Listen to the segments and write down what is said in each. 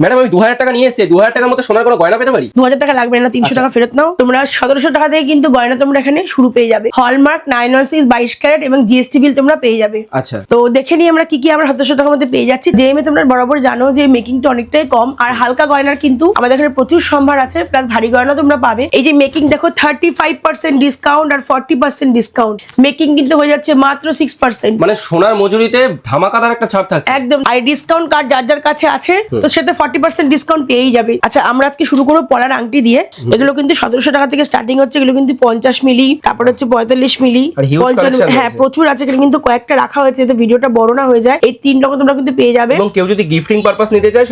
Madam আমি দু হাজার টাকা নিয়ে এসেছি দু হাজার টাকার মতো সোনার কোনো গয়না পেতে পারি? দু হাজার টাকা লাগবে না তিনশো টাকা ফেরত নাও। তোমরা সতেরোশো টাকা থেকে কিন্তু গয়না তোমরা এখানে শুরু পেয়ে যাবে। হলমার্ক নাইন ওয়ান সিক্স বাইশ ক্যারেট এবং জিএসটি বিল তোমরা পেয়ে যাবে। আচ্ছা। তো দেখে নিই আমরা কি কি আমরা সতেরোশো টাকার মধ্যে পেয়ে যাচ্ছি। যে এমে তোমরা বরাবর জানো যে মেকিংটা অনেকটাই কম। আর হালকা গয়নার কিন্তু আমাদের এখানে প্রচুর সম্ভার আছে প্লাস ভারী গয়না তোমরা পাবে। এই যে মেকিং দেখো থার্টি ফাইভ পার্সেন্ট ডিসকাউন্ট আর ফর্টি পার্সেন্ট ডিসকাউন্ট মেকিং কিন্তু হয়ে যাচ্ছে মাত্র সিক্স পার্সেন্ট মানে সোনার মজুরিতে ধামাকাদার একটা ছাড় থাকছে। একদম। আর ডিসকাউন্ট কার্ড যার যার কাছে আছে তো সেটা ফর্টি পার্সেন্ট ডিসকাউন্ট পেয়েই যাবে। আচ্ছা আমরা আজকে শুরু করব পলার আংটি দিয়ে। এগুলো কিন্তু সতেরোশো টাকা থেকে স্টার্টিং হচ্ছে এগুলো কিন্তু পঞ্চাশ মিলি তারপর হচ্ছে পঁয়তাল্লিশ মিলি হ্যাঁ প্রচুর আছে এখানে কিন্তু কয়েকটা রাখা হয়েছে যাতে ভিডিওটা বড় না হয়ে যায়। এই তিন রকম তোমরা কিন্তু পেয়ে যাবে। এবং কেউ যদি গিফটিং পারপাস নিতে চায়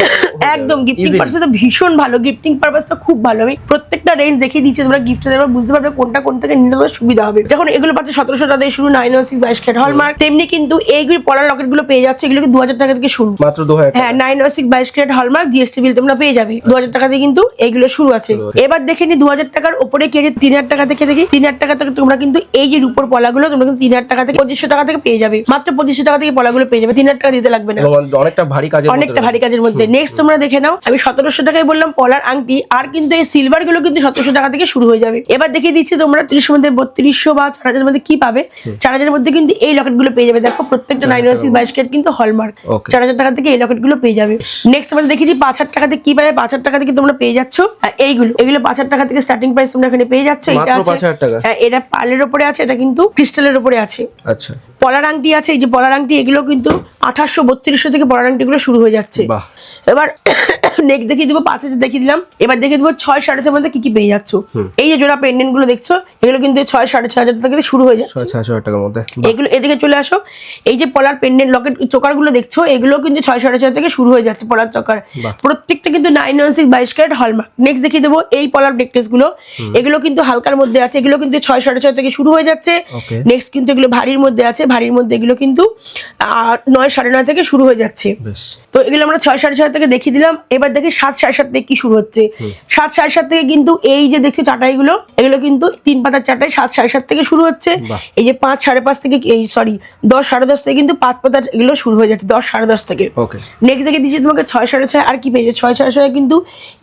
একদম গিফটিং। পারপাস তো ভীষণ ভালো। গিফটিং পারপাস তো খুব ভালো। আমি প্রত্যেকটা রেঞ্জ দেখিয়ে দিচ্ছি তোমরা গিফট তোমরা বুঝতে পারবে কোনটা কোন থেকে নিলে তোমার সুবিধা হবে। যখন এগুলো পাচ্ছে সতেরোশো টাকা থেকে শুরু নাইন ও সিক্স বাইশ ক্যারেট হলমার্ক তেমনি কিন্তু এইগুলো পলার লকেটগুলো পেয়ে যাচ্ছে এগুলো দু হাজার টাকা থেকে শুরু। মাত্র দু হাজার হ্যাঁ নাইন ও সিক্স বাইশ ক্যারেট হলমার্ক জিএসটি বিল তোমরা পেয়ে যাবে। দু হাজার টাকা দিয়ে কিন্তু এইগুলো শুরু আছে। এবার দেখে নি দু হাজার টাকার উপরে কি আছে? তিন হাজার টাকা থেকে দেখি। তিন হাজার টাকা থেকে তোমরা কিন্তু এই যে রূপর পলাগুলো তোমরা কিন্তু তিন হাজার টাকা থেকে পঁচিশশো টাকা থেকে পেয়ে যাবে। মাত্র পঁচিশশো টাকা থেকে পলাগুলো পেয়ে যাবে। তিন হাজার টাকা দিতে লাগবে না। অনেকটা ভারী মধ্যে অনেকটা ভারী কাজের মধ্যে। নেক্সট তোমরা দেখে নাও। আমি সতেরোশো টাকায় বললাম পলার আংটি আর কিন্তু এই সিলভারগুলো কিন্তু সতেরোশো টাকা থেকে শুরু হয়ে যাবে। এবার দেখিয়ে দিচ্ছি তোমরা ত্রিশ মধ্যে বত্রিশশো বা চার হাজারের মধ্যে কি পাবে? চার হাজারের মধ্যে কিন্তু এই লকেটগুলো পেয়ে যাবে। দেখো প্রত্যেকটা নাইন সিক্স বাইশ কিন্তু হলমার্ক চার হাজার টাকা থেকে এই লকেটগুলো পেয়ে যাবে। নেক্সট আমরা দেখিয়ে দিই পাঁচ হাজার টাকা থেকে কি পাবে পাঁচ হাজার টাকা থেকে তোমরা পেয়ে যাচ্ছ? এইগুলো। এগুলো পাঁচ হাজার টাকা থেকে স্টার্টিং প্রাইস তোমরা এখানে পেয়ে যাচ্ছ। এটা আছে 5,000 টাকা? হ্যাঁ এটা পার্লের উপরে আছে এটা কিন্তু ক্রিস্টালের উপরে আছে। আচ্ছা। পলার আংটি আছে এই যে পলার আংটি এগুলো কিন্তু আঠাশশো বত্রিশশো থেকে পলার শুরু হয়ে যাচ্ছে। এবার নেক্সট দেখিয়ে দিবো পাঁচ হাজার দেখিয়ে দিলাম। এবার দেখিয়ে দিবো ছয় সাড়ে ছয় মধ্যে কি কি পেয়ে যাচ্ছ। এই যে জোড়া পেন্ডেন্টগুলো দেখছ এগুলো কিন্তু ছয় সাড়ে ছয় হাজার থেকে শুরু হয়ে যাচ্ছে। ছয় হাজার টাকার মধ্যে। এগুলো এদিকে চলে আসো। এই যে পলার পেন্ডেন্ট লকেট চোকারগুলো দেখছ এগুলো কিন্তু ছয় সাড়ে ছয় থেকে শুরু হয়ে যাচ্ছে পলার চকার। প্রত্যেকটা কিন্তু নাইন ওয়ান সিক্স বাইশ ক্যারেট হলমার্ক নেক্সট দেখিয়ে দেবো এই পলার নেকলেসগুলো। এগুলো কিন্তু হালকার মধ্যে আছে। এগুলো কিন্তু ছয় সাড়ে ছয় থেকে শুরু হয়ে যাচ্ছে। নেক্সট কিন্তু এগুলো ভারীর মধ্যে আছে। ভারীর মধ্যে এগুলো কিন্তু নয় সাড়ে নয় থেকে শুরু হয়ে যাচ্ছে। তো এগুলো আমরা ছয় সাড়ে ছয় থেকে দেখিয়ে দিলাম। এবার দেখি সাত সাড়ে সাত থেকে কি শুরু হচ্ছে। সাত সাড়ে সাত থেকে কিন্তু এই যে দেখছি চাটাইগুলো এগুলো কিন্তু তিন পাতার চাটাই সাত সাড়ে সাত থেকে শুরু হচ্ছে। এই যে পাঁচ সাড়ে পাঁচ থেকে এই সরি দশ সাড়ে দশ থেকে কিন্তু পাঁচ পাতার এগুলো শুরু হয়ে যাচ্ছে দশ সাড়ে দশ থেকে। নেক্সট দেখে দিচ্ছি তোমাকে ছয় সাড়ে ছয় আর কি পেয়েছ? ছয় সাড়ে ছয় কিন্তু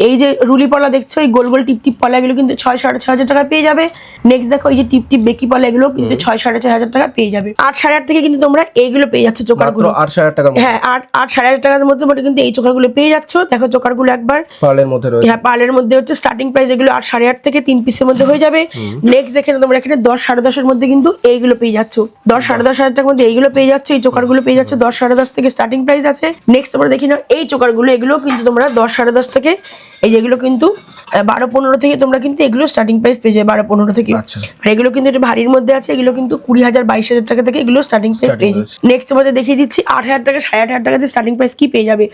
এই যে রুলি পলা দেখছ এই গোল গোল টিপ টিপ পলা এগুলো কিন্তু ছয় সাড়ে ছয় হাজার টাকা পেয়ে যাবে। নেক্সট দেখো এই যে টিপ টিপ বেকি পলা এগুলো কিন্তু ছয় সাড়ে ছয় হাজার টাকা পেয়ে যাবে। আট সাড়ে আট থেকে কিন্তু তোমরা এইগুলো পেয়ে যাচ্ছ মাত্র চোকারগুলো আটশো হাজার টাকার মধ্যে। হ্যাঁ আট আট সাড়ে আট টাকার মধ্যে মোটে কিন্তু এই চোকারগুলো পেয়ে যাচ্ছ। দেখো চোকারগুলো একবার। পার্লের মধ্যে রয়েছে। হ্যাঁ পার্লের মধ্যে হচ্ছে স্টার্টিং প্রাইস এগুলো আট সাড়ে আট থেকে তিন পিসের মধ্যে হয়ে যাবে। নেক্সট এখানে তোমরা এখানে দশ সাড়ে দশের মধ্যে কিন্তু এইগুলো পেয়ে যাচ্ছ। দশ সাড়ে দশ হাজার টাকার মধ্যে এইগুলো পেয়ে যাচ্ছ এই চোকারগুলো পেয়ে যাচ্ছে দশ সাড়ে দশ থেকে স্টার্টিং প্রাইস আছে। নেক্সট তোমরা দেখি নাও এই চোকারগুলো এগুলো কিন্তু তোমরা দশ সাড়ে দশ থেকে এই যেগুলো কিন্তু বারো পনেরো থেকে তোমরা কিন্তু এগুলো স্টার্টিং প্রাইস পেয়ে যাবে বারো পনেরো থেকে। আচ্ছা। আর এগুলো কিন্তু একটু ভারীর মধ্যে আছে এগুলো কিন্তু কুড়ি হাজার বাইশ হাজার টাকা থেকে এগুলো স্টার্টিং প্রাইস পেয়ে যাবে। নেক্সট তোমাদের দেখিয়ে দিচ্ছি আট হাজার টাকা সাড়ে আট হাজার টাকা স্টার্টিং প্রাইস কি পেয়ে যাবে?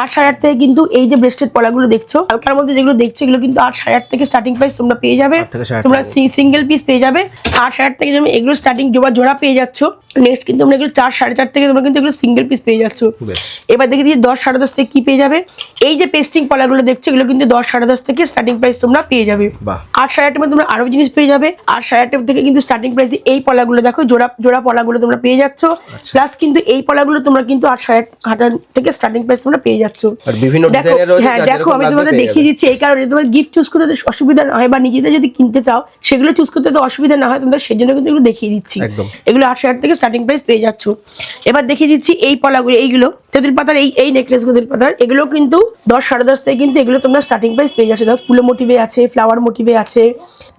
আট সাড়ে আট থেকে কিন্তু এই যে ব্রেস্টেড পলাগুলো দেখছ হালকার মধ্যে যেগুলো দেখছ এগুলো কিন্তু আট সাড়ে আট থেকে স্টার্টিং প্রাইস তোমরা পেয়ে যাবে। তোমরা। সিঙ্গেল পিস পেয়ে যাবে। আট সাড়ে আট থেকে যেমন এগুলো স্টার্টিং জোড়া জোড়া পেয়ে যাচ্ছ। নেক্সট কিন্তু তোমরা এগুলো চার সাড়ে চার থেকে তোমরা কিন্তু এগুলো সিঙ্গেল পিস পেয়ে যাচ্ছ। এবার দেখে দিয়ে দশ সাড়ে দশ থেকে কি পেয়ে যাবে? এই যে পেস্টিং পলাগুলো দেখছ এগুলো কিন্তু দশ সাড়ে দশ থেকে স্টার্টিং প্রাইস তোমরা পেয়ে যাবে। আট সাড়ে আটের মধ্যে তোমরা আরও জিনিস পেয়ে যাবে। আট সাড়ে আটের থেকে কিন্তু স্টার্টিং প্রাইসে এই পলাগুলো দেখো জোড়া জোড়া পলাগুলো তোমরা পেয়ে যাচ্ছ। প্লাস কিন্তু এই পলাগুলো তোমরা কিন্তু আট সাড়ে আট হাজার থেকে স্টার্টিং প্রাইস তোমরা পেয়ে যাচ্ছ। বিভিন্ন দেখো হ্যাঁ দেখো আমি তোমাদের দেখিয়ে দিচ্ছি এই কারণে। তোমার গিফট চুজ করতে অসুবিধা না হয় বা নিজেদের যদি কিনতে চাও সেগুলো চুজ করতে তো অসুবিধা না হয় তোমাদের সেই জন্য কিন্তু এগুলো দেখিয়ে দিচ্ছি। এগুলো আটশো হাজার থেকে স্টার্টিং প্রাইস পেয়ে যাচ্ছ। এবার দেখিয়ে দিচ্ছি এই পলাগুলো এইগুলো তেঁতুল পাতার এই এই নেকলেস তেঁতুল পাতার এগুলো কিন্তু দশ সাড়ে দশ থেকে কিন্তু এগুলো তোমরা স্টার্টিং প্রাইস পেয়ে যাচ্ছ। দেখো ফুলো মোটিভে আছে ফ্লাওয়ার মোটিভে আছে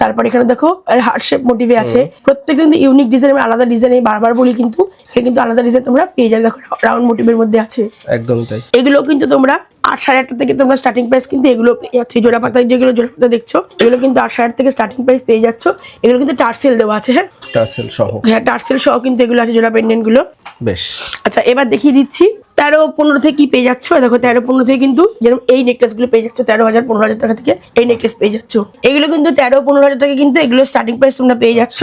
তারপর এখানে দেখো হার্ট শেপ মোটিভে আছে। প্রত্যেকটা কিন্তু ইউনিক ডিজাইন আলাদা ডিজাইন বারবার বলি কিন্তু কিন্তু আলাদা ডিজাইন তোমরা পেয়ে যাবে। দেখো রাউন্ড মোটিভের মধ্যে আছে। একদম তাই। এগুলো কিন্তু তোমরা আট সাড়ে আটটা থেকে তোমরা স্টার্টিং প্রাইস কিন্তু এগুলো পেয়ে যাচ্ছ। জোড়া পাতায় যেগুলো জোড়া পাতা দেখছ এগুলো কিন্তু আট সাড়ে আট থেকে স্টার্টিং প্রাইস পেয়ে যাচ্ছ। এগুলো কিন্তু টার্সেল দেওয়া আছে হ্যাঁ? টার্সেল সহ। হ্যাঁ টার্সেল সহ কিন্তু এগুলো আছে জোড়া পেন্ডেন্টগুলো। বেশ। আচ্ছা এবার দেখিয়ে দিচ্ছি তেরো পনেরো থেকে কি পেয়ে যাচ্ছ? দেখো তেরো পনেরো থেকে কিন্তু যেরকম এই নেকলেসগুলো পেয়ে যাচ্ছ তেরো হাজার পনেরো হাজার টাকা থেকে এই নেকলেস পেয়ে যাচ্ছ। এগুলো কিন্তু তেরো পনেরো হাজার টাকা কিন্তু এগুলো স্টার্টিং প্রাইস তোমরা পেয়ে যাচ্ছ।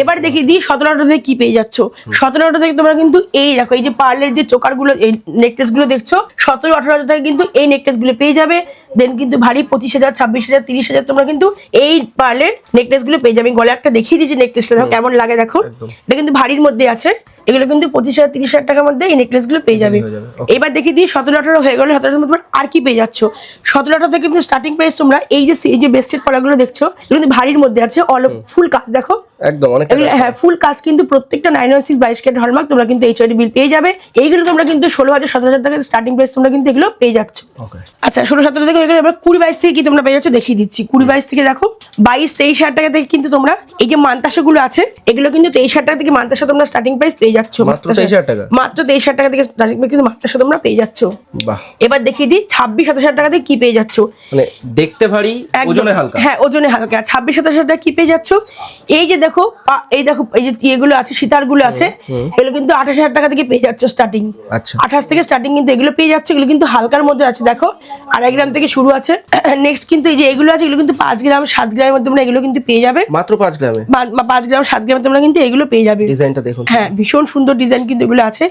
এবার দেখিয়ে দিই সতেরো আঠারো থেকে কি পেয়ে যাচ্ছ? সতেরো আঠারো থেকে তোমরা কিন্তু এই দেখো এই যে পার্লের যে চোকারগুলো এই নেকলেসগুলো দেখছ সতেরো আঠারো হাজার টাকা কিন্তু এই নেকলেসগুলো পেয়ে যাবে। দেন কিন্তু ভারী পঁচিশ হাজার ছাব্বিশ হাজার তিরিশ হাজার তোমরা কিন্তু এই পার্লের নেকলেসগুলো পেয়ে যাবে। আমি গলে একটা দেখিয়ে দিয়েছি নেকলেসটা দেখো কেমন লাগে দেখো। এটা কিন্তু ভারীর মধ্যে আছে। এগুলো কিন্তু পঁচিশ হাজার তিরিশ হাজার টাকার মধ্যে এই নেকলেসগুলো পেয়ে যাবে. এবার দেখিয়ে দিই সতেরো আঠারো হয়ে গেলে সতেরো মধ্যে আর কি পেয়ে যাচ্ছ? সতেরো আঠারো কিন্তু স্টার্টিং প্রাইস তোমরা এই যে এই যে বেস্টেড পড়াগুলো দেখছ এগুলো কিন্তু ভারীর মধ্যে আছে। অল ফুল কাজ দেখো। একদম হ্যাঁ ফুল কাজ কিন্তু প্রত্যেকটা নাইন ওয়ান সিক্স বাইশ কেট হলমার্ক তোমরা কিন্তু এইচআইডি বিল পেয়ে যাবে। এইগুলো তোমরা কিন্তু ষোলো হাজার সতেরো হাজার টাকা স্টার্টিং প্রাইস তোমরা কিন্তু এগুলো পেয়ে যাচ্ছ। আচ্ছা ষোলো সতেরো থেকে হয়ে গেলে এবার কুড়ি বাইশ থেকে কি তোমরা পেয়ে যাচ্ছ দেখিয়ে দিচ্ছি। কুড়ি বাইশ থেকে দেখো বাইশ তেইশ হাজার টাকা থেকে কিন্তু তোমরা এই যে মান্তাসাগুলো আছে এগুলো কিন্তু তেইশ হাজার টাকা থেকে মান্তাসা তোমরা স্টার্টিং প্রাইস পেয়ে যাচ্ছ। মাত্র 23,000 টাকা? মাত্র তেইশ হাজার টাকা থেকে স্টার্টিং প্রাইস কিন্তু মান্তাসা তোমরা পেয়ে যাচ্ছ। এবার দেখিয়ে দিই ছাব্বিশ সাতাশ হাজার টাকা থেকে কি পেয়ে যাচ্ছ? মানে দেখতে ভারী। ওজনে হালকা। হ্যাঁ ওজনে হালকা। ছাব্বিশ সাতাশ হাজার টাকা কি পেয়ে যাচ্ছ? এই যে দেখো এই দেখো এই যে ইয়েগুলো আছে সীতারগুলো আছে এগুলো কিন্তু আঠাশ হাজার টাকা থেকে পেয়ে যাচ্ছ স্টার্টিং আচ্ছা। আঠাশ থেকে স্টার্টিং কিন্তু এগুলো পেয়ে যাচ্ছে এগুলো কিন্তু হালকার মধ্যে আছে দেখো। আড়াই গ্রাম থেকে শুরু আছে। নেক্সট কিন্তু এই যে এগুলো আছে এগুলো কিন্তু পাঁচ গ্রাম সাত গ্রামের মধ্যে তোমরা এগুলো কিন্তু পেয়ে যাবে। মাত্র পাঁচ গ্রামে? পাঁচ গ্রাম সাত গ্রামের তোমরা কিন্তু এগুলো পেয়ে যাবে। ডিজাইনটা দেখো হ্যাঁ ভীষণ সুন্দর ডিজাইন কিন্তু এগুলো আছে।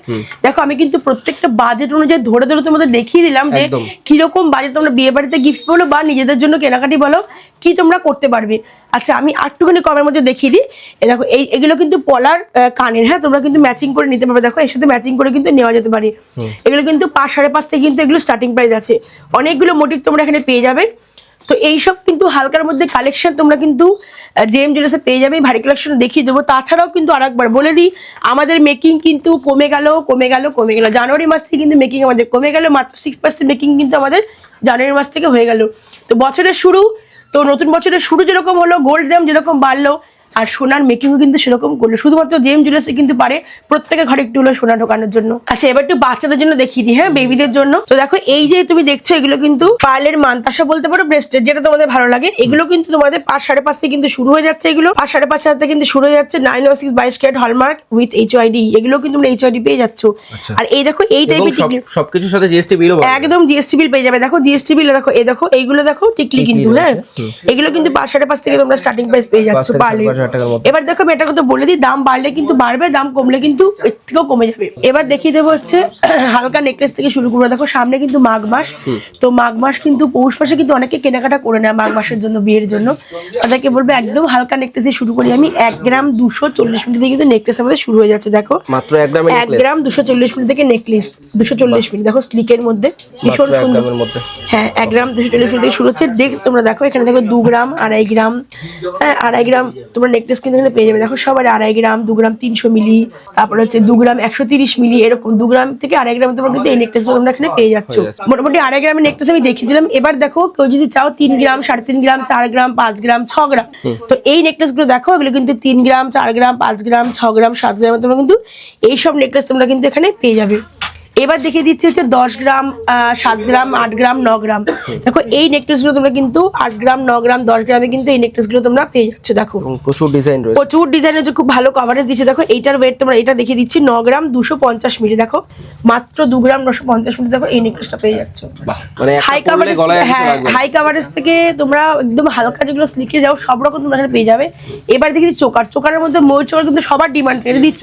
দেখো আমি কিন্তু প্রত্যেকটা বাজেট অনুযায়ী ধরে ধরে তোমাদের দেখিয়ে দিলাম যে কীরকম বাজেট তোমরা বিয়ে বাড়িতে গিফট বলো বা নিজেদের জন্য কেনাকাটি বলো কি তোমরা করতে পারবে? আচ্ছা আমি আটটুখানি কমের মধ্যে দেখিয়ে দিই। এ দেখো এই এগুলো কিন্তু পলার কানের হ্যাঁ? তোমরা কিন্তু ম্যাচিং করে নিতে পারবে। দেখো এর সাথে ম্যাচিং করে কিন্তু নেওয়া যেতে পারে। এগুলো কিন্তু পাঁচ সাড়ে পাঁচ থেকে কিন্তু এগুলো স্টার্টিং প্রাইস আছে। অনেকগুলো মোটিভ তোমরা এখানে পেয়ে যাবে। তো এইসব কিন্তু হালকার মধ্যে কালেকশন তোমরা কিন্তু জেম জুয়েলার্সে পেয়ে যাবে। ভারী কালেকশন দেখিয়ে দেবো। তাছাড়াও কিন্তু আরেকবার বলে দিই আমাদের মেকিং কিন্তু কমে গেল কমে গেল কমে গেল। জানুয়ারি মাস থেকে কিন্তু মেকিং আমাদের কমে গেল। মাত্র সিক্স পার্সেন্ট মেকিং কিন্তু আমাদের জানুয়ারি মাস থেকে হয়ে গেল। তো বছরের শুরু তো নতুন বছরের শুরু যেরকম হলো গোল্ড দাম যেরকম বাড়লো আর সোনার মেকিংও কিন্তু সেরকম করল। শুধুমাত্র জেম জুয়েলার্সে কিন্তু পারে প্রত্যেকের ঘরে একটু হলো সোনা ঢোকানোর জন্য। আচ্ছা এবার একটু বাচ্চাদের জন্য দেখিয়ে দিই হ্যাঁ বেবিদের জন্য। তো দেখো এই যে তুমি দেখছ এগুলো কিন্তু পার্লের মান্তাসা বলতে পারো ব্রেস্টের যেটা তোমাদের ভালো লাগে। এগুলো কিন্তু তোমাদের পাঁচ সাড়ে পাঁচ থেকে কিন্তু শুরু হয়ে যাচ্ছে এগুলো। পাঁচ সাড়ে পাঁচ হাজার কিন্তু শুরু হয়ে যাচ্ছে নাইন ও সিক্স বাইশ carat hallmark with H UID এগুলো কিন্তু তোমরা এইচ ওয়াইডি পেয়ে যাচ্ছ। আচ্ছা। আর এই দেখো এই টাইপের সব টিকলি সবকিছুর সাথে জিএসটি বিলও একদম জিএসটি বিল পেয়ে যাবে। দেখো জিএসটি বিল দেখো এই দেখো এইগুলো দেখো টিকলি কিন্তু হ্যাঁ। এগুলো কিন্তু পাঁচ সাড়ে পাঁচ থেকে তোমরা স্টার্টিং প্রাইস পেয়ে যাচ্ছ থেকে সাড়ে পার্লে পাঁচ হাজার টাকার মধ্যে। এবার দেখো আমি এটা কথা বলে দিই দাম বাড়লে কিন্তু বাড়বে দাম কমলে কিন্তু এর থেকেও কমে যাবে। এবার দেখিয়ে দেবো হচ্ছে হালকা নেকলেস থেকে শুরু করব। দেখো সামনে কিন্তু মাঘ মাস। তো মাঘ মাস কিন্তু পৌষ মাসে কিন্তু অনেকে কেনাকাটা করে নেয় মাঘ মাসের জন্য বিয়ের জন্য। তাদেরকে বলবে একদম হালকা নেকলেস দিয়ে শুরু করি। আমি এক গ্রাম দুশো চল্লিশ মিনিট থেকে কিন্তু নেকলেস আমাদের শুরু হয়ে যাচ্ছে দেখো। মাত্র এক গ্রামের এক গ্রাম দুশো চল্লিশ মিনিট থেকে নেকলেস দুশো চল্লিশ মিনিট। দেখো স্লিকের মধ্যে ভীষণ সুন্দর। হ্যাঁ এক গ্রাম দুশো চল্লিশ মিনিট থেকে শুরু হচ্ছে। দেখ তোমরা দেখো এখানে দেখো দু গ্রাম আড়াই গ্রাম হ্যাঁ আড়াই গ্রাম তোমরা নেকলেস কিন্তু এখানে পেয়ে যাবে। দেখো সবার আড়াই গ্রাম দু গ্রাম তিনশো মিলি তারপর হচ্ছে দু গ্রাম একশো তিরিশ মিলি এরকম দু গ্রাম থেকে আড়াই গ্রাম তোমরা কিন্তু এই নেকলেস তোমরা এখানে পেয়ে যাচ্ছ। মোটামুটি আড়াই গ্রামের নেকলেস আমি দেখিয়ে দিলাম। এবার দেখো কেউ যদি চাও তিন গ্রাম সাড়ে তিন গ্রাম চার গ্রাম পাঁচ গ্রাম ছ গ্রাম। তো এই নেকলেসগুলো দেখো এগুলো কিন্তু তিন গ্রাম চার গ্রাম পাঁচ গ্রাম ছ গ্রাম সাত গ্রাম তোমরা কিন্তু এইসব নেকলেস তোমরা কিন্তু এখানে পেয়ে যাবে। এবার দেখিয়ে দিচ্ছি হচ্ছে দশ গ্রাম সাত গ্রাম আট গ্রাম ন গ্রাম। দেখো এই নেকলেসগুলো তোমরা কিন্তু আট গ্রাম ন গ্রাম দশ গ্রামে কিন্তু এই নেকলেসগুলো তোমরা পেয়ে যাচ্ছ দেখো। প্রচুর ডিজাইন রয়েছে। প্রচুর ডিজাইন হচ্ছে খুব ভালো কভারেজ দিচ্ছে। দেখো এইটার ওয়েট তোমরা এটা দেখিয়ে দিচ্ছি ন গ্রাম দুশো পঞ্চাশ মিলি দেখো। মাত্র দু গ্রাম নশো পঞ্চাশ মিলি দেখো এই নেকলেসটা পেয়ে যাচ্ছ। মানে হাই কাভারেজ হ্যাঁ হাই কাভারেজ থেকে তোমরা একদম হালকা যেগুলো স্লিকে যাও সব রকম তোমরা এখানে পেয়ে যাবে। এবার দেখি চোকার। চোকারের মধ্যে ময়ূর চোকার কিন্তু সবার ডিমান্ড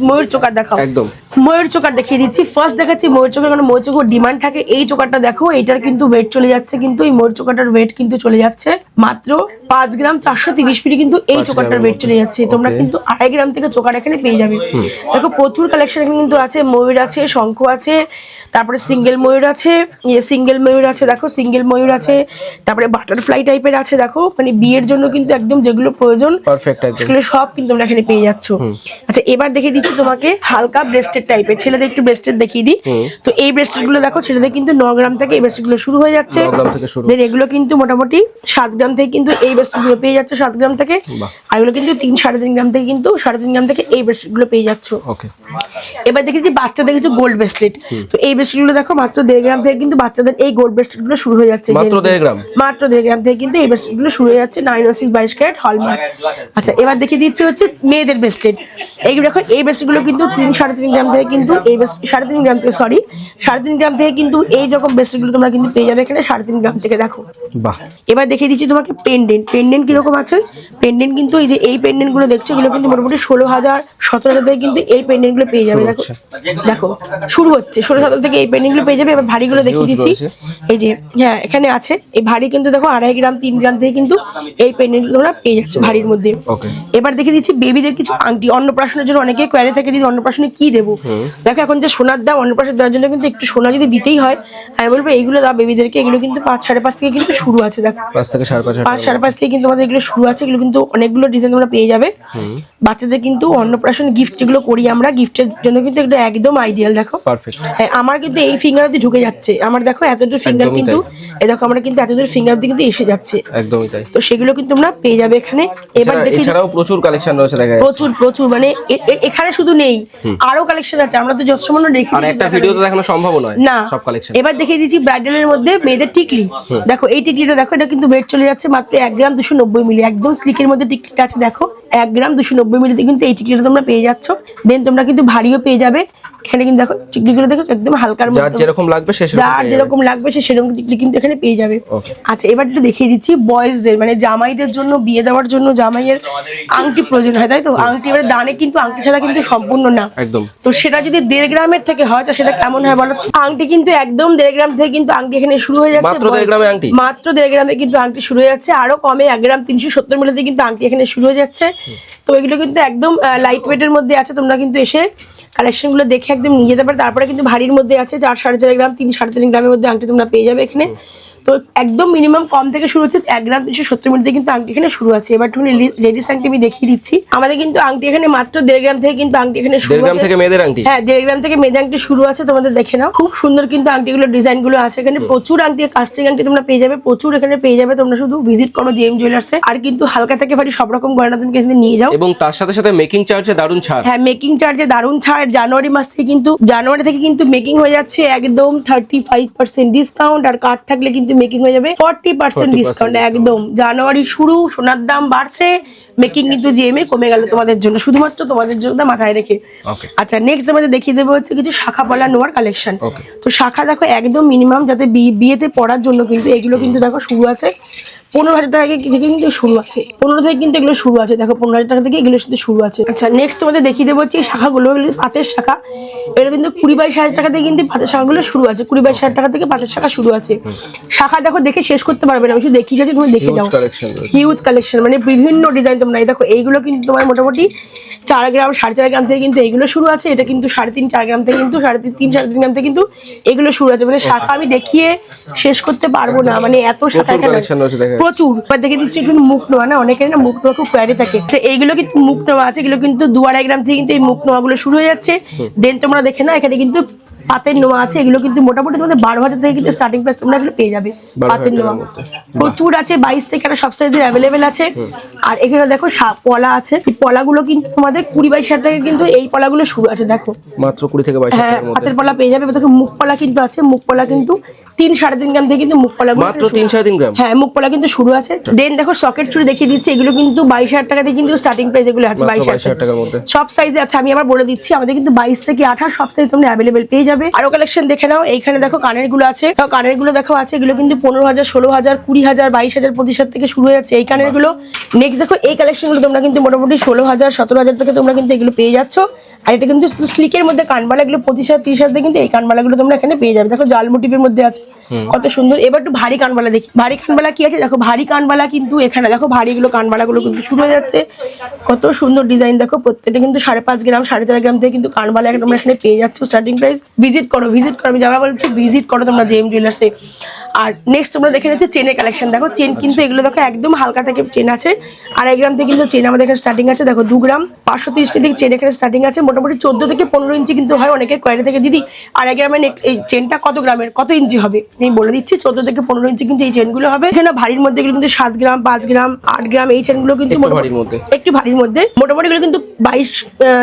ময়ূর চোকার দেখাও। একদম। ময়ূর চোকার দেখিয়ে দিচ্ছি। ফার্স্ট দেখাচ্ছি ময়ূর চোকার কারণ চোখের ডিমান্ড থাকে, এই চোকারটা দেখো, এইটার কিন্তু ওয়েট চলে যাচ্ছে কিন্তু, এই ময়ূর চোকারটার ওয়েট কিন্তু চলে যাচ্ছে। মাত্র পাঁচ গ্রাম চারশো তিরিশ মিলি কিন্তু এই চোকারটার ওয়েট চলে যাচ্ছে। তোমরা কিন্তু আড়াই গ্রাম থেকে চোকার এখানে পেয়ে যাবে। দেখো প্রচুর কালেকশন এখানে কিন্তু আছে। ময়ূর আছে শঙ্খ আছে তারপরে সিঙ্গেল ময়ূর আছে ইয়ে সিঙ্গেল ময়ূর আছে দেখো সিঙ্গেল ময়ূর আছে তারপরে বাটারফ্লাই টাইপের আছে দেখো। মানে বিয়ের জন্য কিন্তু একদম যেগুলো প্রয়োজন সেগুলো সব কিন্তু তোমরা এখানে পেয়ে যাচ্ছ। আচ্ছা এবার দেখিয়ে দিচ্ছি তোমাকে হালকা ব্রেস্টেড টাইপের ছেলেদের একটু ব্রেস্টেড দেখিয়ে দিই। তো এই ব্রেস্টেডগুলো দেখো ছেলেদের কিন্তু ন গ্রাম থেকে এই ব্রেস্টেডগুলো শুরু হয়ে যাচ্ছে। এগুলো কিন্তু মোটামুটি সাত গ্রাম থেকে কিন্তু এই বস্তুগুলো গুলো পেয়ে যাচ্ছে সাত গ্রাম থেকে। আর এগুলো কিন্তু তিন সাড়ে তিন গ্রাম থেকে কিন্তু সাড়ে তিন গ্রাম থেকে এই ব্রেস্টেডগুলো পেয়ে যাচ্ছ। ওকে এবার দেখেছি বাচ্চাদের কিছু গোল্ড ব্রেসলেট তো এই ব্রেসলেটগুলো দেখো মাত্র দেড় গ্রাম থেকে কিন্তু বাচ্চাদের এই গোল্ড ব্রেসলেটগুলো শুরু হয়ে যাচ্ছে। মাত্র। দেড় গ্রাম? মাত্র দেড় গ্রাম থেকে কিন্তু এই ব্রেসলেটগুলো শুরু হয়ে যাচ্ছে নাইন ও সিক্স বাইশ ক্যারেট হলমার্ক আচ্ছা এবার দেখিয়ে দিচ্ছি হচ্ছে মেয়েদের ব্রেসলেট এইগুলো দেখো এই ব্রেসলেটগুলো কিন্তু তিন সাড়ে তিন গ্রাম থেকে কিন্তু এই সাড়ে তিন গ্রাম থেকে সরি সাড়ে তিন গ্রাম থেকে কিন্তু এই রকম ব্রেসলেটগুলো তোমরা কিন্তু পেয়ে যাবে এখানে সাড়ে তিন গ্রাম থেকে দেখো। বাহ। এবার দেখিয়ে দিচ্ছি তোমাকে পেন্ডেন্ট পেন্ডেন্ট কীরকম আছে? পেন্ডেন্ট কিন্তু এই যে এই পেন্ডেন্টগুলো দেখছ এগুলো কিন্তু মোটামুটি ষোলো হাজার সতেরো হাজার থেকে কিন্তু এই পেন্ডেন্টগুলো পেয়ে যাবে। দেখো দেখো শুরু হচ্ছে। ষোলো সতেরো থেকে এই পেন্ডেন্টগুলো পেয়ে যাবে। এবার ভারীগুলো দেখিয়ে দিচ্ছি। এই যে হ্যাঁ এখানে আছে। এই ভারী কিন্তু দেখো আড়াই গ্রাম তিন গ্রাম থেকে কিন্তু এই পেন্ডেন্ট তোমরা পেয়ে যাচ্ছ ভারীর মধ্যে। এবার দেখে দিচ্ছি বেবিদের কিছু আংটি। অন্নপ্রাশনের জন্য অনেকে কোয়ারি থেকে দিদি অন্নপ্রাশনে কি দেবো? দেখো এখন যে সোনার দাম অন্নপ্রাশন দেওয়ার জন্য কিন্তু একটু সোনা যদি দিতেই হয় আমি বলব এইগুলো দাও বেবিদেরকে এগুলো কিন্তু পাঁচ সাড়ে পাঁচ থেকে কিন্তু শুরু আছে দেখো। পাঁচ থেকে সাড়ে পাঁচ পাঁচ সাড়ে পাঁচ থেকে কিন্তু আমাদের এগুলো শুরু আছে। এগুলো কিন্তু অনেকগুলো ডিজাইন তোমরা পেয়ে যাবে। বাচ্চাদের কিন্তু অন্নপ্রাশন গিফট যেগুলো করি আমরা গিফটের জন্য কিন্তু এগুলো একদম আইডিয়াল দেখো। পারফেক্ট হ্যাঁ, আমার কিন্তু এই ফিঙ্গার অব্দি ঢুকে যাচ্ছে। আমার দেখো এতদূর ফিঙ্গার কিন্তু এই দেখো আমরা কিন্তু এতদূর ফিঙ্গার অব্দি কিন্তু এসে যাচ্ছে। একদমই তাই। তো সেগুলো কিন্তু তোমরা পেয়ে যাবে এখানে। এবার দেখি এছাড়াও প্রচুর কালেকশন রয়েছে দেখা যাচ্ছে। প্রচুর প্রচুর মানে এখানে শুধু নেই আরও কালেকশন আছে। আমরা তো যতসময় রেখে আর একটা ভিডিও তো দেখানো সম্ভব নয় না। সব কালেকশন এবার দেখিয়ে দিচ্ছি ব্রাইডালের মধ্যে মেয়েদের টিকলি। দেখো এই টিকলিটা দেখো এটা কিন্তু ওয়েট চলে যাচ্ছে মাত্র এক গ্রাম দুশো নব্বই মিলি একদম স্লিকের মধ্যে টিকলিটা আছে দেখো। এক গ্রাম দুশো নব্বই মিলিতে কিন্তু এই টিকলিটা তোমরা পেয়ে যাচ্ছ। দেন তোমরা কিন্তু ভারীও পেয়ে যাবে। এখানে কিন্তু দেখো টিকলিগুলো দেখো একদম হালকার যার যেরকম লাগবে সে যার যেরকম লাগবে সে সেরকম টিকলি কিন্তু এখানে পেয়ে যাবে। আচ্ছা এবার একটু দেখিয়ে দিচ্ছি বয়েজদের মানে জামাইদের জন্য বিয়ে দেওয়ার জন্য জামাইয়ের আংটি প্রয়োজন হয় তাই তো? আংটি এবার দানে কিন্তু আংটি ছাড়া কিন্তু সম্পূর্ণ না। একদম। তো সেটা যদি দেড় গ্রামের থেকে হয় তো সেটা কেমন হয় বলো? আংটি কিন্তু একদম দেড় গ্রাম থেকে কিন্তু আংটি এখানে শুরু হয়ে যাচ্ছে। মাত্র দেড় গ্রামে মাত্র দেড় গ্রামে কিন্তু আংটি শুরু হয়ে যাচ্ছে। আরও কমে এক গ্রাম তিনশো সত্তর মিলিতে কিন্তু আংটি এখানে শুরু হয়ে যাচ্ছে। তো এগুলো কিন্তু একদম লাইট ওয়েটের মধ্যে আছে। তোমরা কিন্তু এসে কালেকশনগুলো দেখে একদম নিয়ে যেতে পারো। তারপরে কিন্তু ভারীর মধ্যে আছে, চার সাড়ে চার গ্রাম, তিন সাড়ে তিন গ্রামের মধ্যে আংটি তোমরা পেয়ে যাবে এখানে। তো একদম মিনিমাম কম থেকে শুরু হচ্ছে এক গ্রাম তিনশো সত্তর মিনিট কিন্তু আংটি এখানে শুরু আছে। এবার তুমি লেডিস আংটি আমি দেখিয়ে দিচ্ছি। আমাদের কিন্তু আংটি এখানে মাত্র দেড় গ্রাম থেকে কিন্তু আংটি এখানে শুরু গ্রাম থেকে মেয়েদের আংটি? হ্যাঁ দেড় গ্রাম থেকে মেদে আংটি শুরু আছে তোমাদের দেখে নাও। খুব সুন্দর কিন্তু আংটিগুলো ডিজাইনগুলো আছে এখানে। প্রচুর আংটি কাস্টিং আংটি তোমরা পেয়ে যাবে প্রচুর এখানে পেয়ে যাবে। তোমরা শুধু ভিজিট করো জেম জুয়েলার্সে আর কিন্তু হালকা থেকে ভারী সব রকম গয়না তুমি এখানে নিয়ে যাও। এবং তার সাথে সাথে মেকিং চার্জে দারুণ ছাড়। হ্যাঁ মেকিং চার্জে দারুণ ছাড়। জানুয়ারি মাস থেকে কিন্তু জানুয়ারি থেকে কিন্তু মেকিং হয়ে যাচ্ছে একদম থার্টি ফাইভ পার্সেন্ট ডিসকাউন্ট আর কার্ড থাকলে কিন্তু মেকিং হয়ে যাবে। ফর্টি পার্সেন্ট ডিসকাউন্ট একদম। জানুয়ারি শুরু সোনার দাম বাড়ছে। মেকিং কিন্তু জিএমএ কমে গেল তোমাদের জন্য। শুধুমাত্র তোমাদের জন্য মাথায় রেখে। আচ্ছা নেক্সট আমাদের দেখিয়ে দেবো হচ্ছে কিছু শাখা পলা নোয়ার কালেকশন তো শাখা দেখো একদম মিনিমাম যাতে বিয়েতে পড়ার জন্য কিন্তু এগুলো কিন্তু দেখো শুরু আছে। পনেরো হাজার টাকা থেকে কিন্তু শুরু আছে। পনেরো থেকে কিন্তু এগুলো শুরু আছে। দেখো পনেরো হাজার টাকা থেকে এগুলো শুধু শুরু আছে। আচ্ছা নেক্সট তোমাদের দেখিয়ে দেবো হচ্ছে এই শাখাগুলো পাতের শাখা। এগুলো কিন্তু কুড়ি বাইশ হাজার টাকা থেকে কিন্তু পাতের শাখাগুলো শুরু আছে। কুড়ি বাইশ হাজার টাকা থেকে পাতের শাখা শুরু আছে। শাখা দেখো দেখে শেষ করতে পারবে না। আমি শুধু দেখিয়ে যাচ্ছি তুমি দেখে যাও হিউজ কালেকশন মানে বিভিন্ন ডিজাইন তোমরা এই দেখো এইগুলো কিন্তু তোমার মোটামুটি চার গ্রাম সাড়ে চার গ্রাম থেকে কিন্তু এইগুলো শুরু আছে। এটা কিন্তু সাড়ে তিন চার গ্রাম থেকে কিন্তু সাড়ে তিন তিন সাড়ে তিন গ্রাম থেকে কিন্তু এগুলো শুরু আছে। মানে শাখা আমি দেখিয়ে শেষ করতে পারব না। মানে এত শাখা প্রচুর দেখা যাচ্ছে। প্রচুর। এবার দেখে দিচ্ছি একটু মুখ নোয়া না অনেকের না মুখ নোয়া খুব কোয়ারি থাকে। এইগুলো কিন্তু মুখ নোয়া আছে? এগুলো কিন্তু দু আড়াই গ্রাম থেকে কিন্তু এই মুখ নোয়াগুলো শুরু হয়ে যাচ্ছে। দেন তোমরা দেখে না এখানে কিন্তু পাতের নোয়া আছে এগুলো কিন্তু মোটামুটি তোমাদের বারো হাজার থেকে কিন্তু স্টার্টিং প্রাইস তোমরা এগুলো পেয়ে যাবে পাতের নোয়া। প্রচুর আছে বাইশ থেকে একটা সব সাইজের অ্যাভেলেবেল আছে। আর এখানে দেখো পলা আছে এই পলাগুলো কিন্তু তোমাদের কুড়ি বাইশ হাজার থেকে কিন্তু এই পলাগুলো শুরু আছে দেখো। মাত্র কুড়ি থেকে বাইশ হ্যাঁ হাতের পলা পেয়ে যাবে দেখো মুখ পলা কিন্তু আছে মুখ পলা কিন্তু তিন সাড়ে তিন গ্রাম থেকে কিন্তু মুখ পলাগুলো মাত্র তিন সাড়ে তিন গ্রাম? হ্যাঁ মুখ পলা কিন্তু শুরু আছে। দেন দেখো সকেট চুড়ি দেখিয়ে দিচ্ছে এগুলো কিন্তু বাইশ হাজার টাকা থেকে কিন্তু স্টার্টিং প্রাইস এগুলো আছে বাইশ বাইশ হাজার টাকার মধ্যে। সব সাইজে আছে আমি আবার বলে দিচ্ছি আমাদের কিন্তু বাইশ থেকে আঠাশ সব সাইজ তোমরা অ্যাভেলেবেল পেয়ে যাবে। আরও কালেকশন দেখে নাও। এইখানে দেখো কানেরগুলো আছে। কানেরগুলো দেখো আছে এগুলো কিন্তু পনেরো হাজার ষোলো হাজার কুড়ি হাজার বাইশ হাজার পঁচিশ হাজার থেকে শুরু হয়ে যাচ্ছে। এই কানেরগুলো নেক্সট দেখো এই কালেকশনগুলো তোমরা কিন্তু মোটামুটি ষোলো হাজার সতেরো হাজার থেকে তোমরা কিন্তু এগুলো পেয়ে যাচ্ছ। আর এটা কিন্তু স্লিকের মধ্যে কানবালা গুলো পঁচিশ হাজার তিরিশ হাজার কিন্তু এই কানবালা গুলো তোমরা এখানে পেয়ে যাবে। দেখো জাল মোটিভের মধ্যে আছে। কত সুন্দর। এবার একটু ভারী কানবালা দেখি। ভারী কানবালা কি আছে? দেখো ভারী কানবালা কিন্তু এখানে দেখো ভারী গুলো কানবালা গুলো কিন্তু শুরু হয়ে যাচ্ছে। কত সুন্দর ডিজাইন দেখো। প্রত্যেকটা কিন্তু সাড়ে পাঁচ গ্রাম সাড়ে চার গ্রাম থেকে কিন্তু কানবালা একটা তোমরা এখানে পেয়ে যাচ্ছ স্টার্টিং প্রাইস ভিজিট করো ভিজিট করো আমি যারা বলছি ভিজিট করো তোমরা জেম জুয়েলার্সে আর নেক্সট তোমরা দেখে নিচ্ছে চেনের কালেকশন দেখো চেন কিন্তু এগুলো দেখো একদম হালকা থেকে চেন আছে। আড়াই গ্রাম থেকে কিন্তু চেন আমাদের এখানে স্টার্টিং আছে। দেখো দু গ্রাম পাঁচশো তিরিশ থেকে চেন এখানে স্টার্টিং আছে। মোটামুটি চোদ্দ থেকে পনেরো ইঞ্চি কিন্তু হয় অনেকের কোয়ারি থেকে। দিদি আড়াই গ্রামের এই চেনটা কত গ্রামের? কত ইঞ্চি হবে? আমি বলে দিচ্ছি চোদ্দ থেকে পনেরো ইঞ্চি কিন্তু এই চেনগুলো হবে। এখানে ভারীর মধ্যে কিন্তু সাত গ্রাম পাঁচ গ্রাম আট গ্রাম এই চেনগুলো কিন্তু একটু মোটামুটি- ভারীর মধ্যে। ভারীর মধ্যে। মোটামুটি এগুলো কিন্তু বাইশ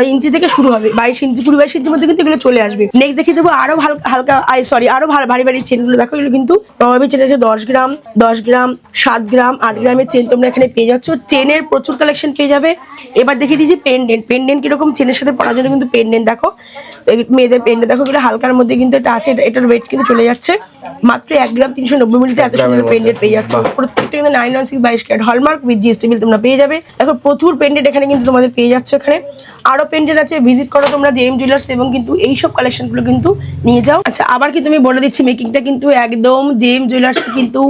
ইঞ্চি থেকে শুরু হবে। বাইশ ইঞ্চি কুড়ি বাইশ ইঞ্চির মধ্যে কিন্তু এগুলো চলে আসবে। নেক্সট দেখিয়ে দেবো আরও হালকা, আই সরি আরও ভালো, ভারী ভারী চেনগুলো। দেখো এগুলো কিন্তু নবাবী চেন আছে দশ গ্রাম দশ গ্রাম, সাত গ্রাম, আট গ্রামের চেন তোমরা এখানে পেয়ে যাচ্ছ। চেনের প্রচুর কালেকশন পেয়ে যাবে। এবার দেখিয়ে দিচ্ছি পেন্ডেন্ট পেন্ডেন্ট কীরকম? চেনের সাথে পড়ার জন্য কিন্তু পেন্ডেন্ট দেখো। মেয়েদের পেন্ডে দেখো এগুলো হালকার মধ্যে কিন্তু এটা আছে এটা এটার ওয়েট কিন্তু চলে যাচ্ছে। মাত্র এক গ্রাম তিনশো নব্বই মিনিটে এত সুন্দর মধ্যে। পেন্ডেন্ট পেয়ে যাচ্ছে। প্রত্যেকটা কিন্তু নাইন ওয়ান সিক্স বাইশ carat hallmark with GST bill তোমরা পেয়ে যাবে। দেখো প্রচুর পেন্ডেন্ট এখানে কিন্তু তোমাদের পেয়ে যাচ্ছে এখানে। আরও পেন্ডেন্ট আছে ভিজিট করো তোমরা জেএম জুয়েলার্স এবং কিন্তু এইসব কালেকশনগুলো কিন্তু নিয়ে যাও। আচ্ছা আবার কিন্তু আমি বলে দিচ্ছি মেকিংটা কিন্তু একদম জেএম জুয়েলার্স কিন্তু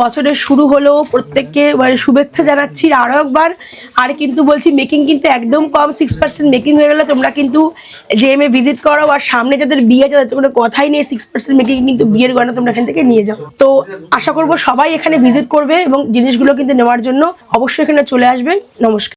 বছরের শুরু হলো। প্রত্যেককে মানে শুভেচ্ছা জানাচ্ছি। আরও একবার আর কিন্তু বলছি মেকিং কিন্তু একদম কম সিক্স পার্সেন্ট মেকিং হয়ে গেলে তোমরা কিন্তু জেএম এ ভিজিট করো আর সামনে যাদের বিয়ে আছে, তাদের কোনো কথাই নেই। সিক্স পার্সেন্ট মেকিং কিন্তু বিয়ের গয়না তোমরা এখান থেকে নিয়ে যাও। তো আশা করব সবাই এখানে ভিজিট করবে এবং জিনিসগুলো কিন্তু নেওয়ার জন্য অবশ্যই এখানে চলে আসবেন নমস্কার।